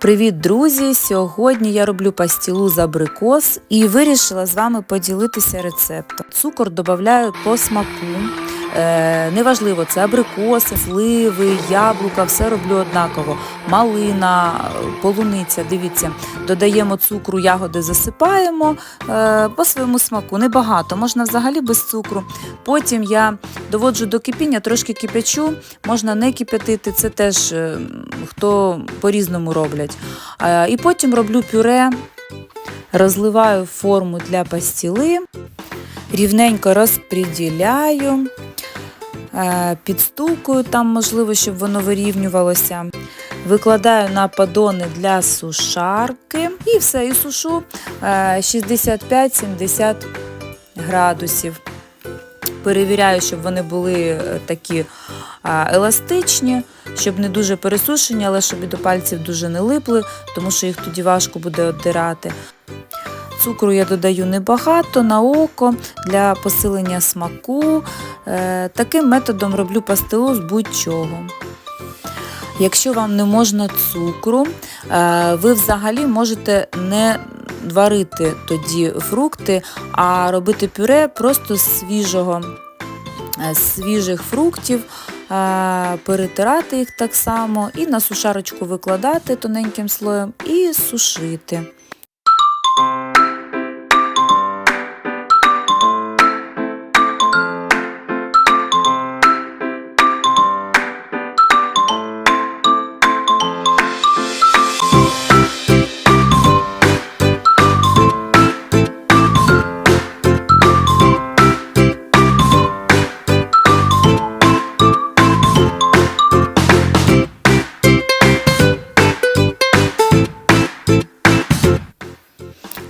Привіт, друзі! Сьогодні я роблю пастілу з абрикос і вирішила з вами поділитися рецептом. Цукор додаю по смаку. Е, неважливо, це абрикоси, сливи, яблука, все роблю однаково. Малина, полуниця, дивіться, додаємо цукру, ягоди засипаємо е, по своєму смаку. Небагато, можна взагалі без цукру. Потім я доводжу до кипіння, трошки кипячу, можна не кип'ятити, це теж е, хто по-різному роблять. Е, і потім роблю пюре, розливаю форму для пастіли, рівненько розподіляю. Е, підстукую там, можливо, щоб воно вирівнювалося. Викладаю на подони для сушарки і все, і сушу е, 65-70 градусів. Перевіряю, щоб вони були е, такі еластичні, щоб не дуже пересушені, але щоб і до пальців дуже не липли, тому що їх тоді важко буде оддирати. Цукру я додаю небагато на око для посилення смаку. Е, таким методом роблю пастилу з будь-чого. Якщо вам не можна цукру, е, ви взагалі можете не варити тоді фрукти, а робити пюре просто з свіжого, е, з свіжих фруктів, перетирати їх так само і на сушарочку викладати тоненьким слоєм і сушити.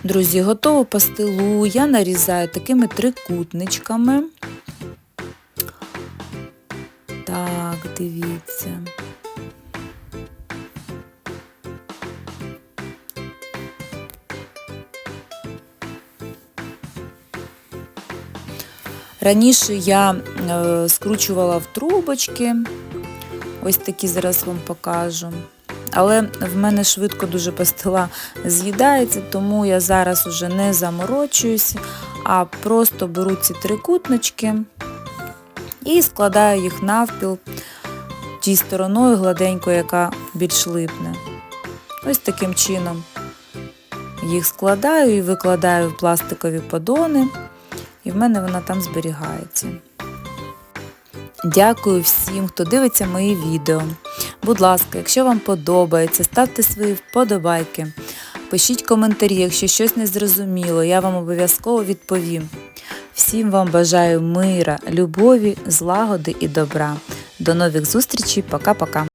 Друзі, готову пастилу я нарізаю такими трикутничками. Так, дивіться. Раніше я е, скручувала в трубочки, ось такі зараз вам покажу. Але в мене швидко дуже пастила з'їдається, тому я зараз уже не заморочуюсь, а просто беру ці трикутнички і складаю їх навпіл тій стороною гладенькою, яка більш липне. Ось таким чином їх складаю і викладаю в пластикові подони, і в мене вона там зберігається. Дякую всім, хто дивиться мої відео. Будь ласка, якщо вам подобається, ставте свої вподобайки. Пишіть коментарі, якщо щось не зрозуміло, я вам обов'язково відповім. Всім вам бажаю мира, любові, злагоди і добра. До нових зустрічей, пока-пока.